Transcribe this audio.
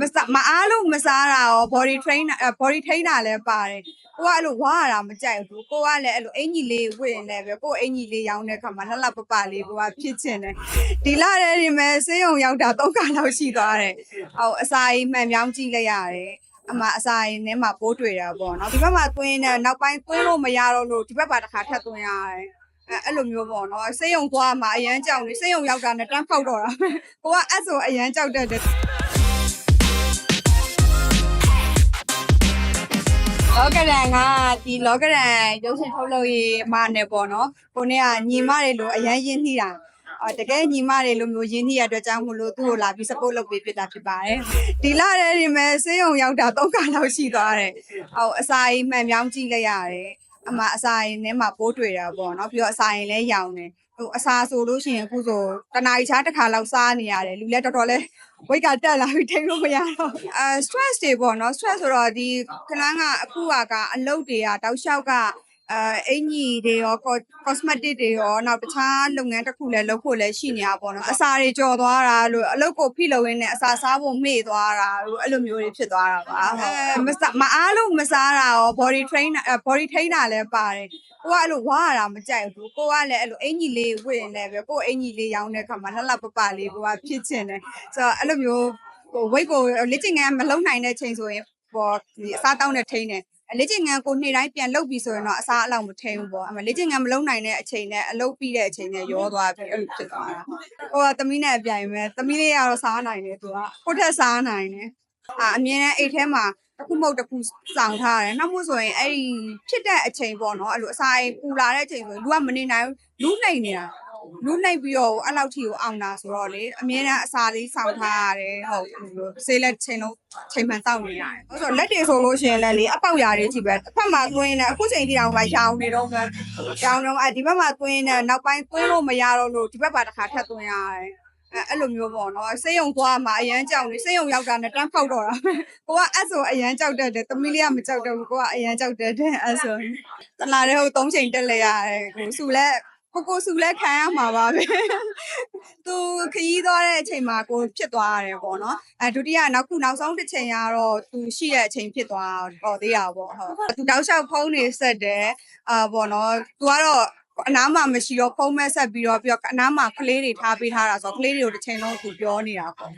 မစားမအားလို့မစားတာရော body train body trainer လည်းပါတယ်ကိုကအဲ့လိုဝါရတာမကြိုက်ဘူးကိုကလည်းအဲ့လိုအင်ကြီးလေးဝတ်ရင်လည်းပဲကို့အင်ကြီးလေးရောင်းတဲ့ခါမှာလှလှပပလေးကိုကဖြစ်ချင်တယ်ဒီလာတဲ့ဒီမဲ့ဆေးရုံရောက်တာ၃ခါလောက်ရှိသွားတယ်ဟိုအစာအိမ်မှန်ပြောင်းကြည့်လိုက်ရတယ်အမအစာအိမ်ထဲမှာပိုးတွေ့တာပေါ့နော်ဒီဘက်မှာသွင်းတယ်နောက်ပိုင်းသွင်းလို့မရတော့လို့ဒီဘက်ပါတစ်ခါထပ်သွင်းရတယ်အဲအဲ့လိုမျိုးပေါ့နော်စေးရုံသွားမှာအရန်ကြောက်နေစေးရုံရောက်တာနဲ့တန်းဖောက်တော့တာကိုကအဲ့ဆိုအရန်ကြောက်တတ်တယ် လောကရန်ကဒီလောကရန်ရုပ်ရှင်ထုတ်လုပ်ရေးအမနဲ့ပေါ့နော်ကိုနဲ့ကညီမတွေလို့အရန်ရင်းနှီးတာအော်တကယ်ညီမတွေလိုမျိုးရင်းနှီးရတဲ့အတွက်ကြောင့်မလို့သူ့ကိုလာပြီး support လုပ်ပေးဖြစ်တာဖြစ်ပါတယ်ဒီလာတဲ့ဒီမဲ့ဆေးရုံရောက်တာ၃ခါလောက်ရှိသွားတယ်ဟိုအစာအိမ်မှန်ပြောင်းကြည့်လိုက်ရတယ် အမအစာအိမ်ထဲမှာပိုးတွေ့တာပေါ့နော်ပြီးတော့အစာအိမ်လည်းရောင်တယ်ဟိုအစာဆိုလို့ရှိရင်အခုဆိုတနားရီချားတစ်ခါလောက်စားနေရတယ်လူလည်းတော်တော်လေးဝိတ်ကတက်လာပြီးထိန်းလို့မရတော့အဲ stress တွေပေါ့နော် stress ဆိုတော့ဒီခလန်းကအခုကကအလုပ်တွေကတောက်လျှောက်က အဲအင်ကြီးတွေရော cosmetic တွေရောနောက်တခြားလုပ်ငန်းတစ်ခုလည်းလုပ်ဖို့လည်းရှိနေတာပေါ့နော်အစာတွေကြော်သွားတာလို့အလုပ်ကိုဖိလုပ်ရင်းနဲ့အစာစားဖို့မေ့သွားတာလို့အဲ့လိုမျိုးတွေဖြစ်သွားတာပါအဲမစားမအားလို့မစားတာရော body trainer body trainer လည်းပါတယ်ကိုကအဲ့လိုဝါရတာမကြိုက်ဘူးကိုကလည်းအဲ့လိုအင်ကြီးလေးဝတ်ရင်လည်းပဲကို့အင်ကြီးလေးရောင်းတဲ့ခါမှာလှလှပပလေးကိုကဖြစ်ချင်တယ်ဆိုတော့အဲ့လိုမျိုးဟို weight ကိုလေ့ကျင့်ခန်းမလုပ်နိုင်တဲ့ချိန်ဆိုရင်ပေါ်ဒီအစားတောင်းနဲ့ထိန်းတယ် လေ့ကျင့်ခန်းကိုနေ့တိုင်းပြန်လုပ်ပြီးဆိုရင်တော့အစားအလောက်မထိန်းဘူးပေါ့အမလေ့ကျင့်ခန်းမလုပ်နိုင်တဲ့အချိန်နဲ့အလုပ်ပြီးတဲ့အချိန်နဲ့ရောသွားပြီးအဲ့လိုဖြစ်သွားတာဟိုကသမီးနဲ့အပြိုင်ပဲသမီးလေးကတော့စားနိုင်တယ်သူကကိုယ့်ထက်စားနိုင်တယ်အာအမြင်နဲ့အိတ်ထဲမှာတစ်ခုမဟုတ်တစ်ခုစောင့်ထားတယ်နောက်မှဆိုရင်အဲ့ဒီဖြစ်တဲ့အချိန်ပေါ့နော်အဲ့လိုအစာအိမ်ပူလာတဲ့အချိန်ဆိုရင်လူကမနေနိုင်ဘူးလူနှိမ်နေတာ လူနှိပ်ပြီးတော့အဲ့လောက်ထိကိုအောင်တာဆိုတော့လေအမြဲတမ်းအစာလေးစောင့်ထားရတယ်ဟုတ်ဆေးလက်ချိန်လုံးချိန်မှန်စောင့်နေရတယ်ဟုတ်ဆိုလက်တွေဆိုလို့ရှိရင်လည်းလေအပေါက်ရာတွေကြီးပဲတစ်ဖက်မှာသွင်းနေအခုချိန်ထိအောင်ပဲရှောင်းနေတော့ပဲရှောင်းတော့အဒီဘက်မှာသွင်းနေနောက်ပိုင်းသွင်းလို့မရတော့လို့ဒီဘက်ပါတစ်ခါထပ်သွင်းရတယ်အဲအဲ့လိုမျိုးပေါ့နော်စေးရုံသွားမှာအရန်ကြောက်နေစေးရုံရောက်တာနဲ့တန်းဖောက်တော့တာကိုကအဲ့ဆိုအရန်ကြောက်တတ်တယ်သမီးလေးကမကြောက်တော့ဘူးကိုကအရန်ကြောက်တတ်တယ်အဲ့ဆိုတလာတဲ့ဟို၃ချိန်တက်လဲရတယ်ကိုစုလဲကို ကိုစုလဲခံရမှာပါပဲသူခရီးသွားတဲ့အချိန်မှာကိုဖြစ်သွားရတယ်ပေါ့နော်အဲဒုတိယနောက်ခုနောက်ဆုံးတစ်ချိန်ကတော့သူရှိတဲ့အချိန်ဖြစ်သွားတော့သေးတာပေါ့ဟုတ်သူတောက်လျှောက်ဖုန်းနေဆက်တယ်အာပေါ့နော်သူကတော့အနားမှာမရှိတော့ဖုံးမဲ့ဆက်ပြီးတော့ပြီးတော့အနားမှာကလေးတွေထားပေးထားတာဆိုတော့ကလေးတွေကိုတစ်ချိန်လုံးသူပြောနေတာပေါ့